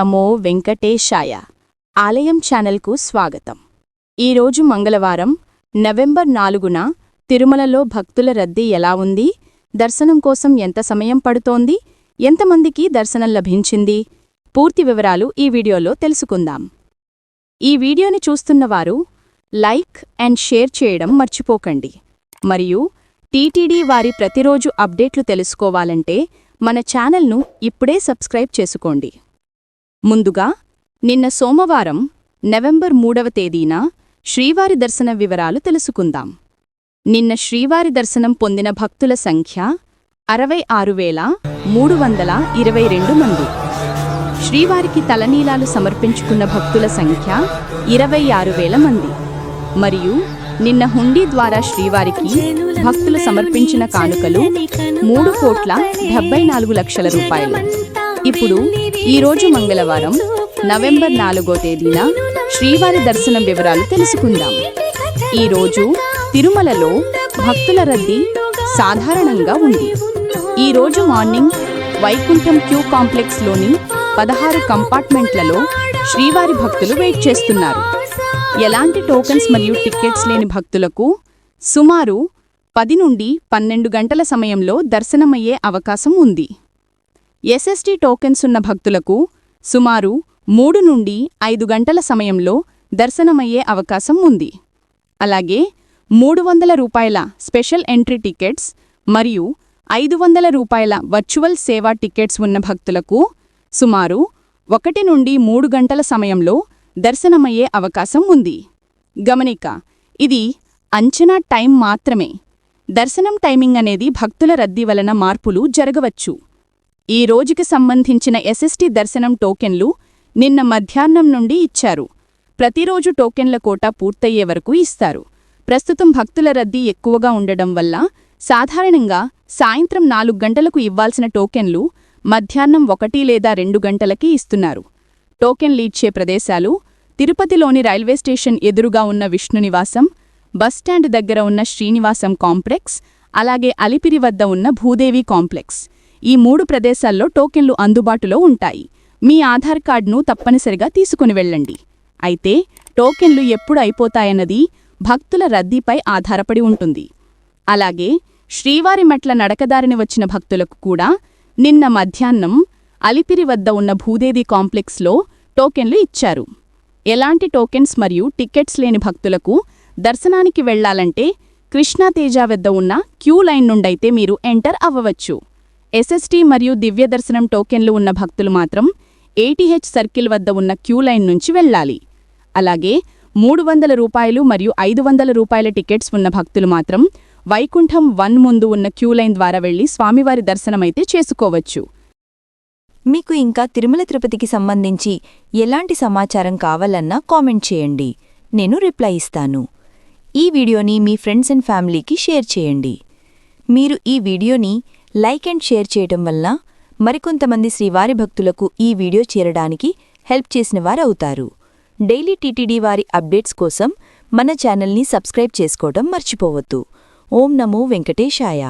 నమో వెంకటేశాయ. ఆలయం ఛానల్కు స్వాగతం. ఈరోజు మంగళవారం నవంబర్ నాలుగున తిరుమలలో భక్తుల రద్దీ ఎలా ఉంది? దర్శనం కోసం ఎంత సమయం పడుతోంది? ఎంతమందికి దర్శనం లభించింది? పూర్తి వివరాలు ఈ వీడియోలో తెలుసుకుందాం. ఈ వీడియోని చూస్తున్నవారు లైక్ అండ్ షేర్ చేయడం మర్చిపోకండి. మరియు టీటీడీ వారి ప్రతిరోజు అప్డేట్లు తెలుసుకోవాలంటే మన ఛానల్ను ఇప్పుడే సబ్స్క్రైబ్ చేసుకోండి. ముందుగా నిన్న సోమవారం నవంబర్ మూడవ తేదీన శ్రీవారి దర్శన వివరాలు తెలుసుకుందాం. నిన్న శ్రీవారి దర్శనం పొందిన భక్తుల సంఖ్య అరవై ఆరు వేల మూడు వందల ఇరవై రెండు మంది. శ్రీవారికి తలనీలాలు సమర్పించుకున్న భక్తుల సంఖ్య ఇరవై ఆరు వేల మంది. మరియు నిన్న హుండీ ద్వారా శ్రీవారికి భక్తులు సమర్పించిన కానుకలు మూడు కోట్ల డెబ్బై నాలుగు లక్షల రూపాయలు. ఇప్పుడు ఈరోజు మంగళవారం నవంబర్ నాలుగో తేదీన శ్రీవారి దర్శనం వివరాలు తెలుసుకుందాం. ఈరోజు తిరుమలలో భక్తుల రద్దీ సాధారణంగా ఉంది. ఈరోజు మార్నింగ్ వైకుంఠం క్యూ కాంప్లెక్స్లోని పదహారు కంపార్ట్మెంట్లలో శ్రీవారి భక్తులు వెయిట్ చేస్తున్నారు. ఎలాంటి టోకెన్స్ మరియు టిక్కెట్స్ లేని భక్తులకు సుమారు పది నుండి పన్నెండు గంటల సమయంలో దర్శనమయ్యే అవకాశం ఉంది. ఎస్ఎస్టీ టోకెన్స్ ఉన్న భక్తులకు సుమారు మూడు నుండి ఐదు గంటల సమయంలో దర్శనమయ్యే అవకాశం ఉంది. అలాగే మూడు వందల రూపాయల స్పెషల్ ఎంట్రీ టికెట్స్ మరియు ఐదు వందల రూపాయల వర్చువల్ సేవా టికెట్స్ ఉన్న భక్తులకు సుమారు ఒకటి నుండి మూడు గంటల సమయంలో దర్శనమయ్యే అవకాశం ఉంది. గమనిక ఇది అంచనా టైం మాత్రమే. దర్శనం టైమింగ్ అనేది భక్తుల రద్దీ వలన మార్పులు జరగవచ్చు. ఈ రోజుకి సంబంధించిన ఎస్ఎస్టీ దర్శనం టోకెన్లు నిన్న మధ్యాహ్నం నుండి ఇచ్చారు. ప్రతిరోజు టోకెన్ల కోట పూర్తయ్యే వరకు ఇస్తారు. ప్రస్తుతం భక్తుల రద్దీ ఎక్కువగా ఉండడం వల్ల సాధారణంగా సాయంత్రం నాలుగు గంటలకు ఇవ్వాల్సిన టోకెన్లు మధ్యాహ్నం ఒకటి లేదా రెండు గంటలకి ఇస్తున్నారు. టోకెన్లు ఇచ్చే ప్రదేశాలు తిరుపతిలోని రైల్వే స్టేషన్ ఎదురుగా ఉన్న విష్ణునివాసం బస్టాండ్ దగ్గర ఉన్న శ్రీనివాసం కాంప్లెక్స్ అలాగే అలిపిరి వద్ద ఉన్న భూదేవి కాంప్లెక్స్. ఈ మూడు ప్రదేశాల్లో టోకెన్లు అందుబాటులో ఉంటాయి. మీ ఆధార్ కార్డును తప్పనిసరిగా తీసుకుని వెళ్ళండి. అయితే టోకెన్లు ఎప్పుడు అయిపోతాయన్నది భక్తుల రద్దీపై ఆధారపడి ఉంటుంది. అలాగే శ్రీవారి మెట్ల నడకదారిని వచ్చిన భక్తులకు కూడా నిన్న మధ్యాహ్నం అలిపిరి వద్ద ఉన్న భూదేవి కాంప్లెక్స్లో టోకెన్లు ఇచ్చారు. ఎలాంటి టోకెన్స్ మరియు టికెట్స్ లేని భక్తులకు దర్శనానికి వెళ్ళాలంటే కృష్ణాతేజ వద్ద ఉన్న క్యూ లైన్ నుండైతే మీరు ఎంటర్ అవ్వవచ్చు. ఎస్ఎస్టీ మరియు దివ్యదర్శనం టోకెన్లు ఉన్న భక్తులు మాత్రం ఏటీహెచ్ సర్కిల్ వద్ద ఉన్న క్యూ లైన్ నుంచి వెళ్ళాలి. అలాగే మూడు వందల రూపాయలు మరియు ఐదు వందల రూపాయల టికెట్స్ ఉన్న భక్తులు మాత్రం వైకుంఠం వన్ ముందు ఉన్న క్యూ లైన్ ద్వారా వెళ్ళి స్వామివారి దర్శనమైతే చేసుకోవచ్చు. మీకు ఇంకా తిరుమల తిరుపతికి సంబంధించి ఎలాంటి సమాచారం కావాలన్నా కామెంట్ చేయండి. నేను రిప్లై ఇస్తాను. ఈ వీడియోని మీ ఫ్రెండ్స్ అండ్ ఫ్యామిలీకి షేర్ చేయండి. మీరు ఈ వీడియోని లైక్ అండ్ షేర్ చేయటం వల్ల మరికొంతమంది శ్రీవారి భక్తులకు ఈ వీడియో చేరడానికి హెల్ప్ చేసిన వారవుతారు. డైలీ టీటీడీ వారి అప్డేట్స్ కోసం మన ఛానల్ని సబ్స్క్రైబ్ చేసుకోవడం మర్చిపోవద్దు. ఓం నమో వెంకటేశాయ.